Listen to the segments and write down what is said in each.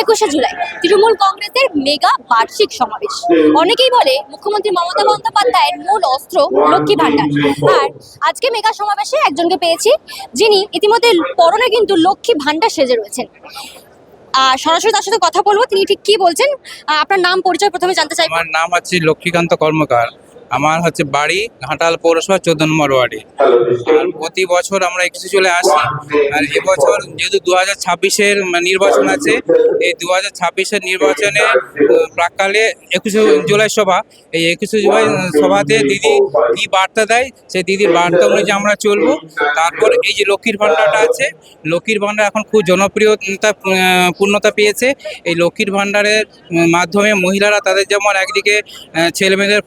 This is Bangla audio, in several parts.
একুশে জুলাই তৃণমূল কংগ্রেসের মেগা বার্ষিক সমাবেশ। অনেকেই বলে মুখ্যমন্ত্রী মমতা বন্দ্যোপাধ্যায়ের মূল অস্ত্র লক্ষ্মী ভান্ডার আর আজকে মেগা সমাবেশে একজনকে পেয়েছি যিনি ইতিমধ্যে পরনে কিন্তু লক্ষ্মী ভান্ডার সেজে রয়েছেন। সরাসরি তার সাথে কথা বলব। তিনি ঠিক কি বলছেন? আপনার নাম, পরিচয় প্রথমে জানতে চাইব। আমার নাম হচ্ছে লক্ষ্মীকান্ত কর্মকার। আমার হচ্ছে বাড়ি ঘাটাল পৌরসভা চোদ্দ নম্বর ওয়ার্ডে। আর প্রতি বছর আমরা একুশে চলে আসি। আর এবছর যেহেতু দু হাজার ছাব্বিশের নির্বাচন আছে, এই দু হাজার ছাব্বিশের নির্বাচনে প্রাককালে একুশে জুলাই সভা, এই একুশে জুলাই সভাতে দিদি কি বার্তা দেয়, সেই দিদির বার্তা অনুযায়ী আমরা চলবো। তারপর এই যে লক্ষ্মীর ভাণ্ডারটা আছে, লক্ষ্মীর ভাণ্ডার এখন খুব জনপ্রিয়তা পূর্ণতা পেয়েছে। এই লক্ষ্মীর ভাণ্ডারের মাধ্যমে মহিলারা তাদের যেমন একদিকে ছেলেমেয়েদের ছেলে মেয়েদের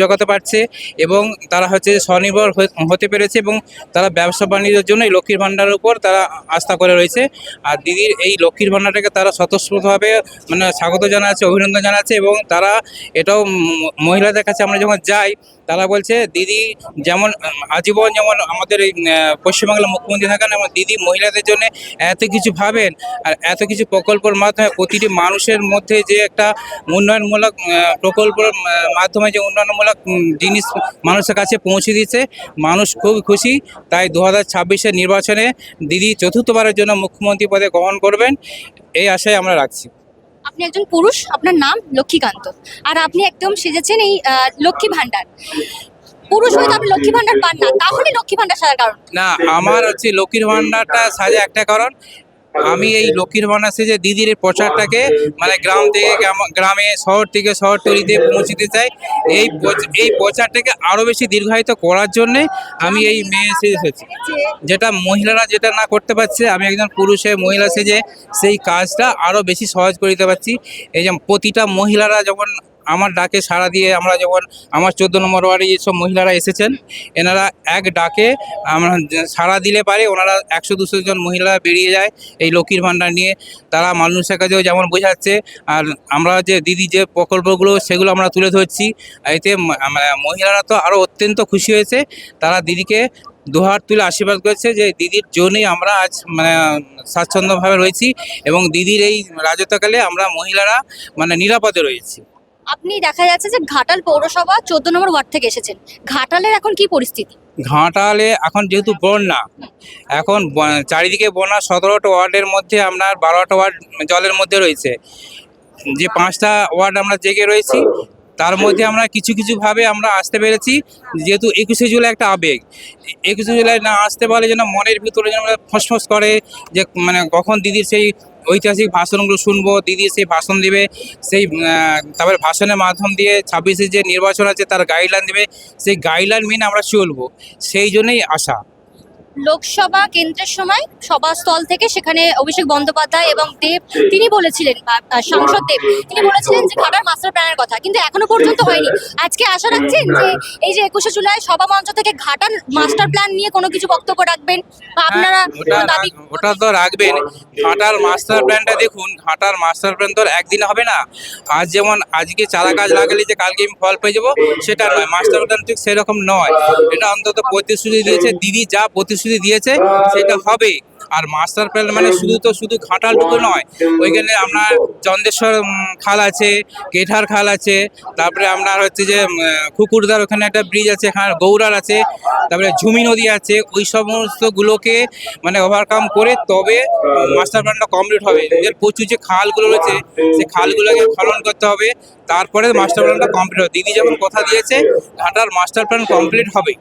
জোগাতে পারছে এবং তারা হচ্ছে স্বনির্ভর হতে পেরেছে এবং তারা ব্যবসা বাণিজ্যের জন্য এই লক্ষ্মীর ভাণ্ডারের উপর তারা আস্থা করে রয়েছে। আর দিদির এই লক্ষ্মীর ভাণ্ডারটাকে তারা স্বতঃস্ফূর্তভাবে মানে স্বাগত জানাচ্ছে, অভিনন্দন জানাচ্ছে এবং তারা এটাও মহিলাদের কাছে আমরা যখন যাই, তারা বলছে, দিদি, যেমন, আজীবন যেমন আমাদের এই পশ্চিমবাংলার মুখ্যমন্ত্রী থাকেন এবং দিদি মহিলাদের জন্য এত কিছু ভাবেন আর এত কিছু প্রকল্পের মাধ্যমে প্রতিটি মানুষের মধ্যে যে একটা উন্নয়নমূলক প্রকল্পের মাধ্যমে যে উন্নয়নমূলক উম, জিনিস মানুষের কাছে পৌঁছে দিয়েছে। মানুষ খুব খুশি। তাই দু হাজার ছাব্বিশের নির্বাচনে দিদি চতুর্থবারের জন্য মুখ্যমন্ত্রী পদে গ্রহণ করবেন এই আশায় আমরা রাখছি। আপনি একজন পুরুষ আপনার নাম লক্ষ্মীকান্ত। আর আপনি একদম সেজেছেন এই লক্ষ্মী ভান্ডার পুরুষ হয়তো আপনি লক্ষ্মী ভান্ডার পান না। তাহলে লক্ষ্মী ভান্ডার সাজার কারণ না আমার হচ্ছে লক্ষ্মীর ভাণ্ডারটা সাজা একটা কারণ। আমি এই লক্ষ্মীর ভাণ্ডার সেজে দিদির প্রচারটাকে মানে গ্রাম থেকে গ্রাম- শহর থেকে শহরতলিতে পৌঁছে দিতে চাই, এই এই প্রচারটাকে আরও বেশি দীর্ঘায়িত করার জন্যে আমি এই মেয়ে সেজে এসেছি। যেটা মহিলারা যেটা না করতে পারছে, আমি একজন পুরুষে মহিলা সেজে সেই কাজটা আরও বেশি সহজ করে দিতে পারছি। এই যে প্রতিটা মহিলারা যখন আমার ডাকে সাড়া দিয়ে আমরা যখন আমার চোদ্দ নম্বর ওয়ার্ডে যেসব মহিলারা এসেছেন, এনারা এক ডাকে আমরা সাড়া দিলে পারে ওনারা একশো দুশো জন মহিলা বেরিয়ে যায় এই লক্ষ্মীর ভাণ্ডার নিয়ে। তারা মানুষের কাছেও যেমন বোঝাচ্ছে, আর আমরা যে দিদি যে প্রকল্পগুলো সেগুলো আমরা তুলে ধরছি, এতে মহিলারা তো আরও অত্যন্ত খুশি হয়েছে। তারা দিদিকে দুহাত তুলে আশীর্বাদ করেছে যে দিদির জন্যই আমরা আজ মানে স্বাচ্ছন্দ্যভাবে রয়েছি এবং দিদির এই রাজত্বকালে আমরা মহিলারা মানে নিরাপদে রয়েছি। আপনি দেখা যাচ্ছে যে ঘাটাল পৌরসভা চোদ্দ নম্বর ওয়ার্ড থেকে এসেছেন। ঘাটালের এখন কি পরিস্থিতি? ঘাটালে এখন যেহেতু বন্যা, এখন চারিদিকে বন্যা সতেরোটা ওয়ার্ডের মধ্যে আপনার বারোটা ওয়ার্ড জলের মধ্যে রয়েছে। যে পাঁচটা ওয়ার্ড আমরা জেগে রয়েছি, তার মধ্যে আমরা কিছু কিছু ভাবে আমরা আসতে পেরেছি, যেহেতু একুশে জুলাই একটা আবেগ। একুশে জুলাই না আসতে পারলে যেন মনের ভিতরে যেন ফসফস করে, যে মানে কখন দিদির সেই ঐতিহাসিক ভাষণগুলো শুনব, দিদি সেই ভাষণ দিবে, সেই তারপরে ভাষণের মাধ্যম দিয়ে ছাব্বিশে যে নির্বাচন আছে তার গাইডলাইন দেবে, সেই গাইডলাইন মেনে আমরা চলবো। সেই জন্যই আশা। লোকসভা কেন্দ্রের সময় সভাস্থল থেকে সেখানে অভিষেক বন্দ্যোপাধ্যায় এবং দেব তিনি বলেছিলেন সাংসদ দেব তিনি বলেছিলেন যে ঘাটার মাস্টার প্ল্যানের কথা কিন্তু এখনও পর্যন্ত হয়নি। আজকে আশা রাখছেন যে এই যে একুশে জুলাই সভা মঞ্চ থেকে ঘাটার মাস্টার প্ল্যান নিয়ে কোনো কিছু বক্তব্য রাখবেন? বা আপনারা হ্যাঁ, ওটা দাবি ওটা তো রাখবেন। ঘাটার মাস্টার প্ল্যানটা দেখুন ঘাটার মাস্টার প্ল্যান তো একদিনে হবে না। আজ যেমন আজকে চারা গাছ লাগালে যে কালকে আমি ফল পেয়ে যাব সেটা নয় মাস্টার প্ল্যান ঠিক সেরকম নয়। এটা অন্তত প্রতিশ্রুতি দিয়েছে দিদি যা প্রতিশ্রুতি দিয়েছে সেটা হবে। আর মাস্টার প্ল্যান মানে শুধু তো শুধু ঘাটালটুকু নয় ওইখানে আপনার চন্দ্রেশ্বর উম, খাল আছে কেঠার খাল আছে তারপরে আপনার হচ্ছে যে কুকুরদার ওখানে একটা ব্রিজ আছে এখানে গৌড়ার আছে তারপরে ঝুমি নদী আছে ওই সমস্তগুলোকে মানে ওভারকাম করে তবে মাস্টার প্ল্যানটা কমপ্লিট হবে। এর প্রচুর যে খালগুলো রয়েছে সেই খালগুলোকে খনন করতে হবে তারপরে মাস্টার প্ল্যানটা কমপ্লিট হবে। দিদি যখন কথা দিয়েছে ঘাটার মাস্টার প্ল্যান কমপ্লিট হবে।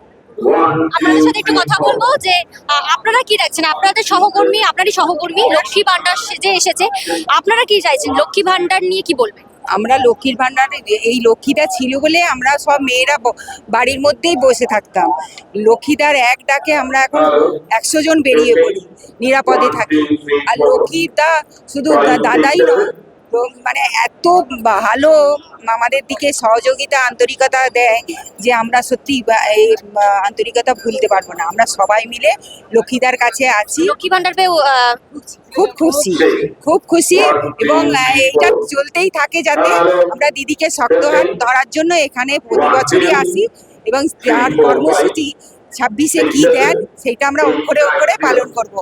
আপনাদের সাথে একটু কথা বলব যে আপনারা কি রাখছেন আপনাদের সহকর্মী আপনারই সহকর্মী লক্ষ্মী ভান্ডার যে এসেছে আপনারা কি চাইছেন? লক্ষ্মী ভান্ডার নিয়ে কি বলবেন? আমরা লক্ষ্মীর ভান্ডার এই লক্ষ্মীটা ছিল বলে আমরা সব মেয়েরা বাড়ির মধ্যেই বসে থাকতাম। লক্ষ্মীদার এক ডাকে আমরা এখন একশো জন বেরিয়ে পড়ি নিরাপদে থাকি। আর লক্ষ্মীদা শুধু দাদাই নয় তো মানে এত ভালো আমাদের দিকে সহযোগিতা আন্তরিকতা দেয় যে আমরা সত্যি এই আন্তরিকতা ভুলতে পারব না। আমরা সবাই মিলে লক্ষ্মীদার কাছে আছি। লক্ষ্মী ভান্ডার পেয়ে খুব খুশি খুব খুশি এবং এইটা চলতেই থাকে যাতে আমরা দিদিকে শক্ত হাত ধরার জন্য এখানে প্রতি বছরই আসি এবং তার কর্মসূচি ছাব্বিশে কি দেন সেটা আমরা অক্ষরে অক্ষরে পালন করব।